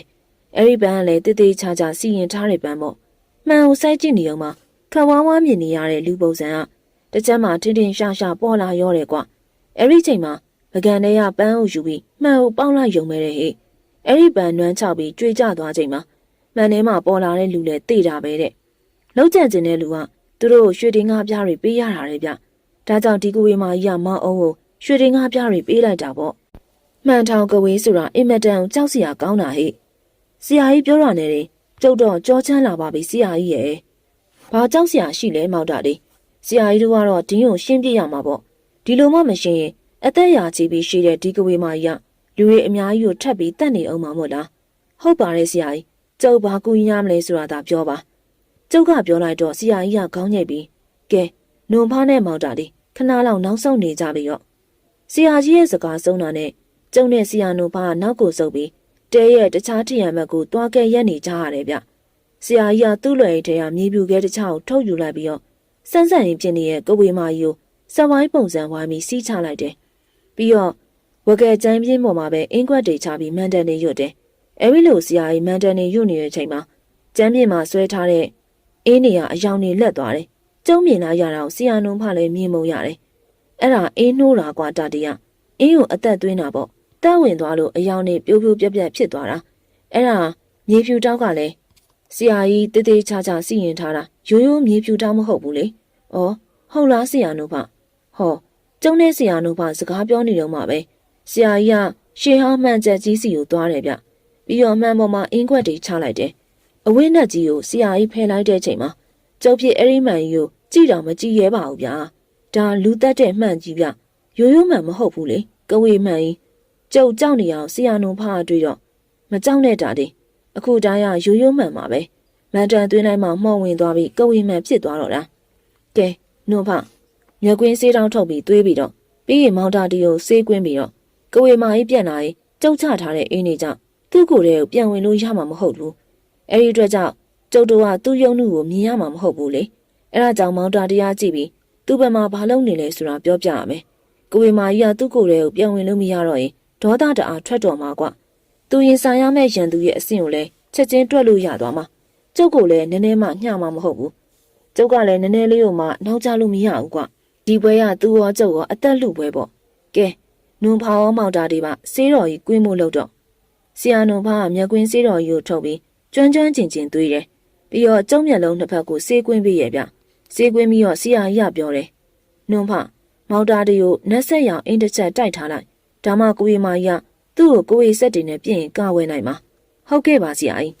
အဲ့ဒီပန်းကလည်းတေးသေးချာချာစီရင်ထားတဲ့ပန်းပေါ့မှန်ကိုစိုက်ကြည့်နေအောင်မှာခဝါဝါမြင်နေရတဲ့လူပုံစံကတစ်ချက်မှထင်းထင်းရှာရှာပေါ်လာရောတယ်ကွာအဲ့ဒီချိန်မှာပကံထဲကပန်းကိုယူပြီးမှန်ကိုပေါက်လိုက်ယုံမဲ့တဲ့ဟဲ့အဲ့ဒီပန်းနွမ်းချပြီးကြွေကြသွားချိန်မှာ မှန်ထဲမှာပေါ်လာတဲ့လူလည်းသိတာပဲတဲ့လောက်ကျန်ကျင်တဲ့လူကသူတို့ရွှေတင်ငါးပြားတွေပေးရတာလေဗျဒါကြောင့်ဒီကူဝေမာကြီးကမောင်အောင်ကိုရွှေတင်ငါးပြားတွေပေးလိုက်တာပေါ့မှန်ထောင်ကဝေးဆိုတာအင်မတန်ကြောက်စရာကောင်းတာဟဲ့ဆရာကြီးပြောရနေတယ်ကျုပ်တော့ကြောချမ်းလာပါပြီဆရာကြီးရဲ့ဘာကြောက်စရာရှိလဲမောက်တာလေးဆရာကြီးတို့ကတော့ဒင်းကိုရှင်းပြရမှာပေါ့ဒီလိုမှမရှင်းရင်အသက်ရာကြီးပြီးရှိတဲ့ဒီကဝေမာကြီးကလူတွေအများကြီးကိုထပ်ပြီးတတ်နေအောင်မှာမို့လားဟုတ်ပါတယ်ဆရာကြီး ကျုပ်ဘာကူရမလဲဆိုတာသာပြောပါကျုပ်ကပြောလိုက်တော့ဆရာကြီးကခေါင်းညိတ်ပြီးကဲနုံဖားနဲ့မောက်တာလေးခဏလောက်နောက်ဆုံးနေကြပြီရော့ဆရာကြီးရဲ့စကားဆုံးတာနဲ့ကျုံနဲ့ဆရာနုံဖားကနောက်ကိုဆုပ်ပြီးတဲရဲ့တခြားထရံဘက်ကိုတွားကဲရက်နေကြရတယ်ဗျဆရာကြီးကသူ့လွယ်အိတ်ထဲကမြေပြူခဲတစ်ချောင်းထုတ်ယူလိုက်ပြီးတော့စန်းစန်းရင်ပြင်းနေတဲ့ကဝေမာကြီးကိုစဝိုင်းပုံစံဝိုင်းပြီးစီးချလိုက်တယ်ပြီးတော့ဝကဲကျန်းပြင်းပေါ်မှာပဲအင်းကွက်တွေချပြီးမန်တန်နေရွတ်တယ် အဲဒီလိုဆရာကြီးမန်တန်နေရွတ်နေတဲ့အချိန်မှာကျန်းပြင်းမှာဆွဲထားတဲ့အင်းနေရအယောင်နေလက်သွားတယ်ကျုံမြင်လာရတာကိုဆရာနုံဖလည်းမြင်မုံရတယ်အဲ့ဒါအင်းနှိုးတာကွာတတရအင်းကိုအသက်သွင်းတာပေါ့တန်းဝင်သွားလို့အယောင်နေပြိုးပြိုးပြက်ပြက်ဖြစ်သွားတာအဲ့ဒါမြေဖြူတောက်ကလည်းဆရာကြီးတေးသေးချာချာစီရင်ထားတာရိုးရိုးမြေဖြူတောက်မဟုတ်ဘူးလေ။အော်ဟုတ်လားဆရာနုဖ။ဟောကျုံတဲ့ဆရာနုဖစကားပြောနေတော့မှပဲဆရာကြီးကရှေးဟောင်းမှန်ချက်ကြီးစီကိုသွားတယ်ဗျ။ ပြီးတော့မှန်ပေါ်မှာအင်းခွက်တွေချလိုက်တယ်။အဝင်းနဲ့ကြီးကိုဆရာကြီးဖယ်လိုက်တဲ့ချိန်မှာကျုပ်ဖြစ်အဲ့ဒီမှန်ကြီးကိုကြည့်တော့မကြည့်ရဲပါဘူးဗျာ။ဒါလူတက်တဲ့မှန်ကြီးဗျ။ရိုးရိုးမှန်မဟုတ်ဘူးလေ။ကဝေမှန်ကြီးကျုပ်ကြောက်နေအောင်ဆရာနုဖားတွေ့တော့မကြောက်နဲ့တာတည်းအခုတိုင်းကရိုးရိုးမှန်ပါပဲမန်တန်သွင်းလိုက်မှမှုံဝင်သွားပြီးကဝေမှန်ဖြစ်သွားတော့တာကဲနုဖမြက်ကွင်းစေးတောင်းထုတ်ပြီးသွေးပြီးတော့ပြီးရင်မောင်တာတီကိုစေးကွင်းပြီးတော့ကဝေမာကြီးပြန်လာရင်ကျုပ်ချထားတဲ့အင်းလေးကြောင့် သူ့ကိုယ်တည်းကိုပြန်ဝင်လို့ရမှာမဟုတ်ဘူးအဲ့ဒီအတွက်ကြောင့်ကျုပ်တို့ကသူ့ယုံနှုကိုမြင်ရမှာမဟုတ်ဘူးလေအဲ့ဒါကြောင့်မောင်တာတရားကြည့်ပြီးသူ့ဘက်မှာဘာလုပ်နေလဲဆိုတာပြောပြရမယ်ကဝေမာကြီးကသူ့ကိုယ်တည်းကိုပြန်ဝင်လို့မရတော့ရင်ဒေါသတအားထွက်တော်မှာကွသူရင်ဆိုင်ရမယ့်ရန်သူရဲ့အဆင့်ကိုလည်းချက်ချင်းတွက်လို့ရသွားမှာကျုပ်ကလည်းနည်းနည်းမှညှမှာမဟုတ်ဘူးကျုပ်ကလည်းနည်းနည်းလေးကိုမှနောက်ကျလို့မရဘူးကွဒီပွဲကသူ့ရောကျုပ်ရောအသက်လူပွဲပေါ့ကဲနုံဖာရောမောက်တာတွေပါစေးတော်ကြီးကွင်းမို့လို့တော့ ဆရာနုံဖာကမျက်ကွင်းစေးတော်ကြီးကိုထုတ်ပြီးကျွမ်းကျွမ်းကျင်ကျင်သွေးတယ်ပြီးတော့ကျုံမျက်လုံးတစ်ဖက်ကိုစေးကွင်းပြီးရဲ့ဗျစေးကွင်းပြီးတော့ဆရာကြီးကပြောတယ်နှုံဖမောက်တာတီကိုနှက်ဆက်ရောင်အင်းတစ်ချက်တိုက်ထားလိုက်ဒါမှကိုရီမာကြီးကသူ့ကိုကိုရီစက်တင်နဲ့ပြင်ကဝဲနိုင်မှာဟုတ်ကဲ့ပါဆရာကြီး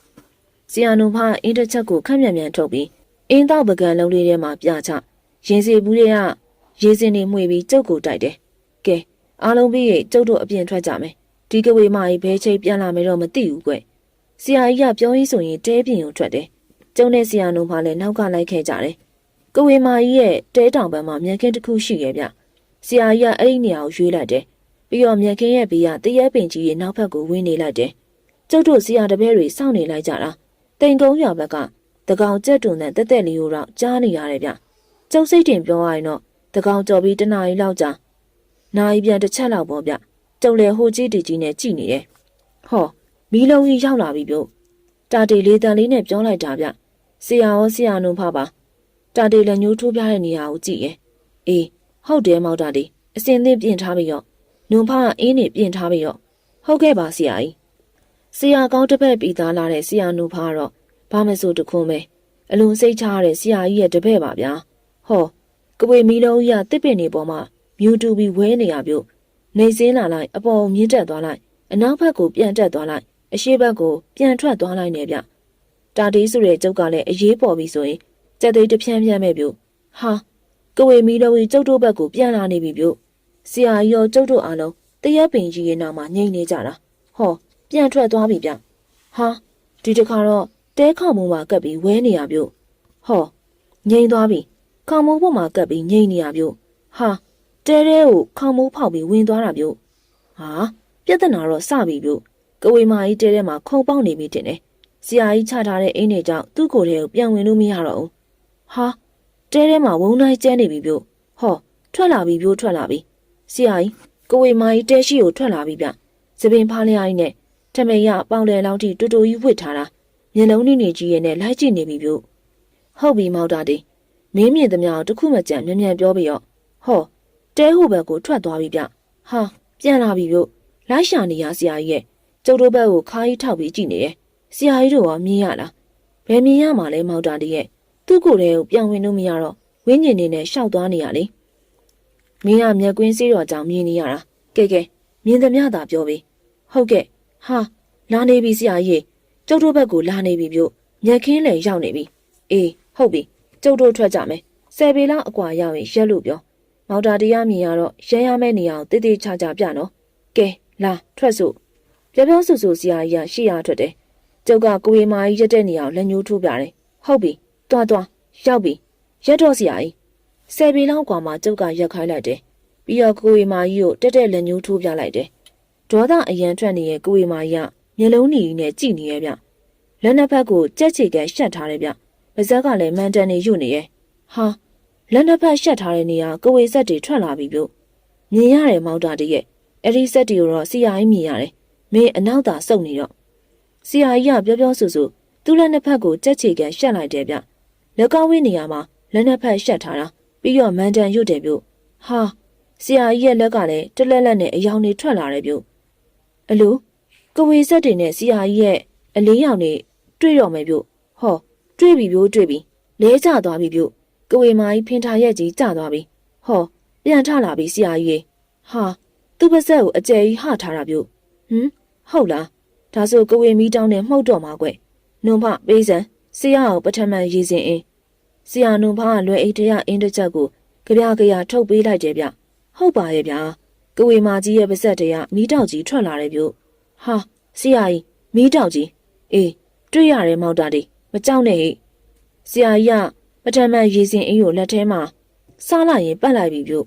ဆရာနှုံဖအင်းတစ်ချက်ကိုခက်မြန်မြန်ထုတ်ပြီးအင်းတော့ပကံလုံးလေးထဲမှာပြချရင်စီဘူးတွေကရေစင်တွေမှွေပြီးကျုပ်ကိုတိုက်တယ်ကဲအားလုံးပြီးရင်ကျုပ်တို့အပြင်ထွက်ကြမယ် ဒီကဝေမာကြီးဘဲချိတ်ပြန်လာမယ်တော့မသိဘူးကွဆရာကြီးကပြောရင်းဆိုရင်တဲပြင်ကိုထွက်တယ်ကျုံတဲ့ဆရာနှုံဖလည်းနောက်ကလိုက်ခဲ့ကြတယ်ကဝေမာကြီးရဲ့တဲတောင်ပန်းမှာမြန်ခင်းတစ်ခုရှိရဲ့ဗျဆရာကြီးကအဲ့ဒီနေရာကိုရွေးလိုက်တယ်ပြီးတော့မြန်ခင်းရဲ့ဘေးကတရက်ပင်ကြီးရဲ့နောက်ဘက်ကိုဝင်းနေလိုက်တယ်ကျုပ်တို့ဆရာတပည့်တွေစောင့်နေလိုက်ကြတာတိန်ကုန်းရွာဘက်ကတကောင်ကြက်တုံနဲ့တက်တက်လေးကိုတော့ကြားနေရတယ်ဗျကျုပ်စိတ်တင်ပြောရရင်တော့တကောင်ကြော်ပြီးတနားရီလောက်ကြာနာရီပြန်တစ်ချက်လောက်ပေါ့ဗျ ကျုပ်လည်းဟိုကြီးတီကြီးနဲ့ကြည်နေတယ်ဟောမီးလုံးကြီးရောက်လာပြီပြုတ်တာတေလေးတန်လေးနဲ့ပြောလိုက်တာဗျဆရာရောဆရာနုံဖပါတာတေလည်းညှိုးထိုးပြတဲ့နေရာကိုကြည့်ရဲ့အေးဟုတ်တယ်မောက်တာတေအစင်သင့်ပြင်ထားပြီးရောနုံဖကအင်းနေပြင်ထားပြီးရောဟုတ်ကဲ့ပါဆရာကြီးဆရာကောင်းတစ်ဖက်ပြီးသားလာတဲ့ဆရာနုံဖကတော့ဘာမဆိုတခွန်းပဲအလွန်စိတ်ချရတဲ့ဆရာကြီးရဲ့တပည့်ပါဗျာဟောကပွေမီလုံးကြီးကတစ်ပင်နေပေါ်မှာမြူတူပြီးဝဲနေရပြုတ် နေစင်းလာလိုက်အပေါ်မြင့်တက်သွားလိုက်အနောက်ဘက်ကိုပြန်တက်သွားလိုက်အရှိဘက်ကိုပြန်ထွက်သွားလိုက်နေဗျတာတေးဆိုတဲ့ကျုပ်ကလည်းအေးပေါ်ပြီဆိုရင်ကြက်သိမ်းတစ်ဖြန်းဖြန်းမဲ့ပြုတ်ဟာကဝေမီလုံးကြီးကျုပ်တို့ဘက်ကိုပြန်လာနေပြီပြုတ်ဆရာကြီးရောကျုပ်တို့အားလုံးတရက်ပင်ကြီးရဲ့နောက်မှာငိမ့်နေကြတာဟောပြန်ထွက်သွားပြီဗျဟာဒီတခါတော့တဲခေါမှုမှာကပ်ပြီးဝဲနေရပြုတ်ဟောငိမ့်သွားပြီခေါမိုးပေါ်မှာကပ်ပြီးငိမ့်နေရပြုတ်ဟာ တဲတဲကိုခေါမိုးဖောက်ပြီးဝင်သွားတာပြုတ်ဟာပြဿနာတော့စပြီပြုတ်ကဝေမာကြီးတဲတဲမှာခုံပေါက်နေပြီတင်တယ်ဆရာကြီးချထားတဲ့အိမ်တွေကြောင့်သူ့ကိုယ်ထဲကိုပြန်ဝင်လို့မရတော့ဘူးဟာတဲတဲမှာဝုန်းတိုင်းကျဲနေပြီပြုတ်ဟောထွက်လာပြီပြုတ်ထွက်လာပြီဆရာကြီးကဝေမာကြီးတဲရှိကိုထွက်လာပြီဗျစပင်ဖားလျားကြီးနဲ့ထမေရပေါင်တယ်လောက်ထိတူတူကြီးဝစ်ထားတာမျက်လုံးနေနေကြီးရဲ့နဲ့လိုက်ကြည့်နေပြီပြုတ်ဟုတ်ပြီမောက်တာတေးမင်းမြင်သမျှတခုမှကြံမြန်မြန်ပြောပြီးတော့ဟော တဲဟိုဘက်ကိုထွက်သွားပြီဗျဟာပြန်လာပြီပြုတ်လိုက်ရှာနေရဆရာကြီးရဲ့ကျုပ်တို့ဘက်ကိုခါးကြီးထောက်ပြီးကြည့်နေတယ်ဆရာကြီးတို့ကမြင်ရလားဘယ်မြင်ရမှာလဲမောက်တာတေးရဲ့သူ့ကိုယ်တည်းကိုပြန်ဝင်လို့မရတော့ဝင်းညင်နေနဲ့ရှောက်သွားနေရလေမင်းကမျက်ကွင်းစေးတော်ကြောင့်မြင်နေရတာကဲကဲမြင်သမျှသာပြောပြီဟုတ်ကဲ့ဟာလာနေပြီဆရာကြီးကျုပ်တို့ဘက်ကိုလာနေပြီပြုတ်မျက်ခင်းလည်းရောက်နေပြီအေးဟုတ်ပြီကျုပ်တို့ထွက်ကြမယ်ဆယ်ပေလောက်အကွာရောက်ရင်ရက်လို့ပြော မော်တာတရားမြင်ရတော့ရဲရမယ့်နေရာကိုတိတိကျကျပြနော်ကဲလာထွက်စို့ပြောပြောဆူဆူဆရာကြီးကရှေ့ရထွက်တယ်ကျုပ်ကကိုဝေမာကြီးရက်တဲ့နေရာကိုလက်ညှိုးထိုးပြတယ်ဟုတ်ပြီတွားတွားရောက်ပြီရက်တော့ဆရာကြီးဆယ်ပေလောက်กว่าမှကျုပ်ကရက်ခိုင်းလိုက်တယ်ပြီးတော့ကိုဝေမာကြီးကိုတက်တက်လက်ညှိုးထိုးပြလိုက်တယ်ဒေါသအရန်ထွက်နေတဲ့ကိုဝေမာကြီးကမျက်လုံးหนีနဲ့ကြည်နေရဲ့ဗျလက်နှစ်ဖက်ကိုကြက်ချေကန်ရှက်ထားတယ်ဗျပါဇက်ကလည်းမန်တန်နေရွနေရဲ့ဟာ လက်နှစ်ဖက်ရှက်ထားတဲ့နေရာကိုဝေဆက်တွေထွက်လာပြီပြုတ်မြင်ရတယ်မောင်တာတည်းရဲ့အဲ့ဒီဆက်တွေကိုတော့စီယာကြီးမြင်ရတယ်မင်းအနောက်သာစုပ်နေတော့စီယာကြီးကပြောပြောဆူဆူသူ့လက်နှစ်ဖက်ကိုကြက်ချေကန်ရှက်လိုက်တယ်ဗျလက်ကောင်းဝင်းနေရာမှာလက်နှစ်ဖက်ရှက်ထားတာပြီးတော့မန်တန်ရွတ်တယ်ပြုတ်ဟာဆရာကြီးရဲ့လက်ကလည်းတလက်လက်နဲ့အယောင်တွေထွက်လာတယ်ပြုတ်အလိုကဝေဆက်တွေနဲ့ဆရာကြီးရဲ့အလေးရောင်တွေတွေ့တော့မယ်ပြုတ်ဟောတွေ့ပြီပြုတ်တွေ့ပြီလဲကျသွားပြီပြုတ် ကဝေမာကြီးဖင်ထားရဲ့ကြီးကျသွားပြီဟောပြန်ထလာပြီဆရာကြီးဟာသူ့ပါဇက်ကိုအကျယ်ကြီးဟထားတာပြုတ်ဟမ်ဟုတ်လားဒါဆိုကဝေမီတောင်းနဲ့မှုတ်တော့မှာကွနုံဖပေးစံဆရာကိုပထမရည်စင်အင်းဆရာနုံဖကလွယ်အိတ်တရအင်းတစ်ချက်ကိုကြပြကြရထုတ်ပေးလိုက်တယ်ဗျဟုတ်ပါရဲ့ဗျာကဝေမာကြီးရဲ့ပါဇက်တရမီးတောက်ကြီးထွက်လာတယ်ပြုတ်ဟာဆရာကြီးမီးတောက်ကြီးအေးတွေ့ရတယ်မောက်တာဒီမကြောက်နဲ့ဟိဆရာကြီးက ပထမရေစင်အင်းကိုလက်ထဲမှာစားလိုက်ရင်ပတ်လိုက်ပြီပြုတ်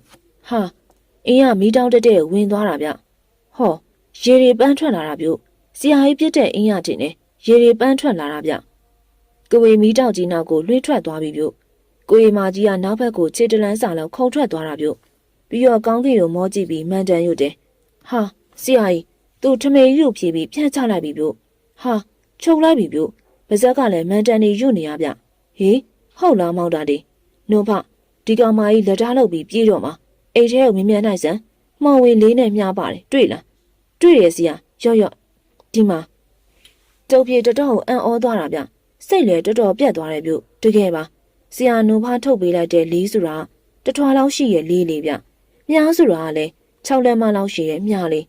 ဟာအင်းကမီးတောက်တက်တဲ့ဝင်သွားတာဗျဟောရေတွေပန်းထွက်လာတာပြုတ်ဆရာကြီးပြစ်တဲ့အင်းရတင်နေရေတွေပန်းထွက်လာတာဗျကဝေမီးတောက်ကြီးနောက်ကိုလွှင့်ထွက်သွားပြီပြုတ်ကိုရီမာကြီးကနောက်ဘက်ကိုခြေတလန်းစာလောက်ခုံထွက်သွားတာပြုတ်ပြီးတော့ကောင်းကင်ကိုမောကြည့်ပြီးမန်တန်ရွတ်တယ်ဟာဆရာကြီးသူထမေကြီးကိုဖြေပြီးဖြန့်ချလိုက်ပြီပြုတ်ဟာချုပ်လိုက်ပြီပြုတ်ပါဇက်ကလည်းမန်တန်နေရွတ်နေရဗျဟေး ဟုတ်လားမောက်တာဒီနုံဖဒီကောင်မကြီးလက်ထားလုပ်ပြီးပြေးတော့မှာအိတ်ထဲကိုမြင်မြန်နိုင်စမ်းမော်ဝင်လေးနဲ့မျှပါတယ်တွေ့လားတွေ့ရစီရရော့ရော့ဒီမှာကျုပ်ပြေတတော်ကိုအံ့ဩသွားတာဗျဆစိတ်လည်းတော်တော်ပြတ်သွားတယ်ပြုတကယ်ပါဆရာနိုဖားထုတ်ပေးလိုက်တဲ့လီးဆိုတာတထွာလောက်ရှိရဲ့လီးလေးဗျမြားဆိုတာကလည်း6လက်မလောက်ရှိရဲ့မြားလေး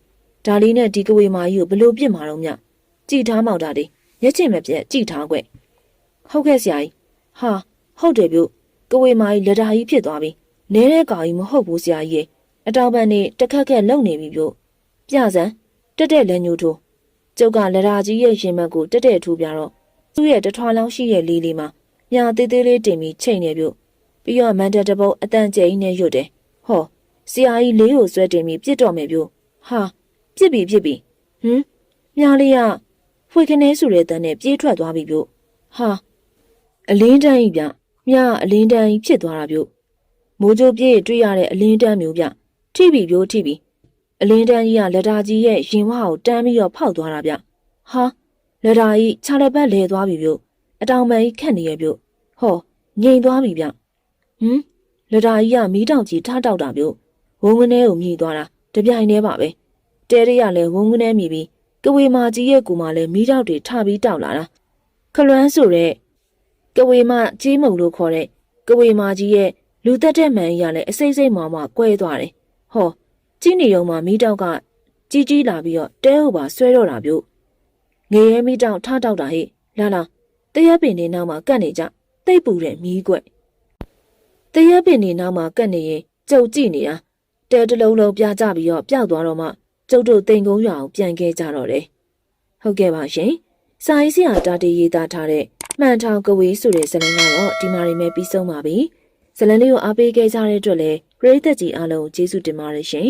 ဒါလေးနဲ့ဒီကဝေမာကြီးကိုဘလို့ပြစ်မှာတော့မြကြည်ထားမောက်တာဒီရက်ချင်မပြတ်ကြည်ထားခွဲ့ဟုတ်ကဲ့ဆရာကြီးဟာ ဟုတ်တယ်ပြုကဝေမာကြီးလက်ဓာကြီးဖြစ်သွားပြီနဲတဲ့ကောင်ကြီးမဟုတ်ဘူးဆရာကြီးအတောင်ပန်နေတခက်ခက်လုံနေပြီပြုပြစမ်းတက်တက်လက်ညှိုးထိုးကျုပ်ကလက်ဓာကြီးရဲ့ရင်မက်ကိုတက်တက်ထိုးပြတော့သူ့ရဲ့တထွာလောင်းရှိရဲ့လေးလေးမှာညာသေးသေးလေးတင်ပြီးချိန်နေပြုပြီးတော့မန်တက်တပုတ်အတန်ကျိန်နဲ့ရွတ်တယ်ဟောဆရာကြီးလေးကိုဆွဲတင်ပြီးပြစ်တော့မယ်ပြုဟာပြစ်ပြီပြစ်ပြီဟမ်မြားလေးကဖွေခနဲဆိုတဲ့တန်းနဲ့ပြေးထွက်သွားပြီပြုဟာအလင်းတန်းကြီးဗျ မြားအလင်းတန်းကြီးဖြစ်သွားတာပြုမိုးကြိုးပြေးတွေ့ရတဲ့အလင်းတန်းမျိုးဗျထိပြီပြုထိပြီအလင်းတန်းကြီးကလက်ဓာကြီးရဲ့ရင်ဝါကိုတန်းပြီးတော့ဖောက်သွားတာဗျဟာလက်ဓာကြီးခြာလက်ပတ်လဲသွားပြီပြုအတောင်ပန်ကြီးခတ်နေရပြုဟောငြိမ်သွားပြီဗျဟမ်လက်ဓာကြီးကမီးတောင်ကြီးထားတောက်တာပြုဝုန်းကနေကိုမြည်သွားတာတပြိုင်တည်းပါပဲတဲရရလည်းဝုန်းကနေမြည်ပြီးကဝေမာကြီးရဲ့ကူမလည်းမီးတောက်တွေထပြီးတောက်လာတာခလွမ်းဆိုတဲ့ ကဝေမာကြီးမုံလို့ခေါ်တဲ့ကဝေမာကြီးရဲ့လူသက်တဲ့မှန်ကြီးကလည်းအစိမ့်စိမ့်မောင်မှကွဲသွားတယ်ဟောကြီးနေုံမှာမီးတောက်ကကြီးကြီးလာပြီးတော့တဲဟုတ်ပါဆွဲတော့တာပြုငရေမီးတောက်ထတောက်တာဟိလာလာတရက်ပင်နေနောက်မှာကတ်နေကြတိတ်ပူတဲ့မီးကွက်တရက်ပင်နေနောက်မှာကတ်နေရင်ကြုတ်ကြည့်နေတာတဲတလုံးလုံးပြကြပြီးတော့ပျောက်သွားတော့မှကျုပ်တို့တိမ်ကုန်းရွာကိုပြန်ခဲ့ကြတော့တယ်ဟုတ်ကဲ့ပါရှင် စာရေးဆရာတာတီရေးသားထားတဲ့မှန်ထောင်ကဝေးဆိုတဲ့ဇာတ်လမ်းကတော့ဒီမှာနေမဲ့ပြီးဆုံးပါပြီဇာတ်လမ်းလေးကိုအားပေးခဲ့ကြတဲ့အတွက်လည်းပရိသတ်ကြီးအားလုံးကိုကျေးဇူးတင်ပါတယ်ရှင်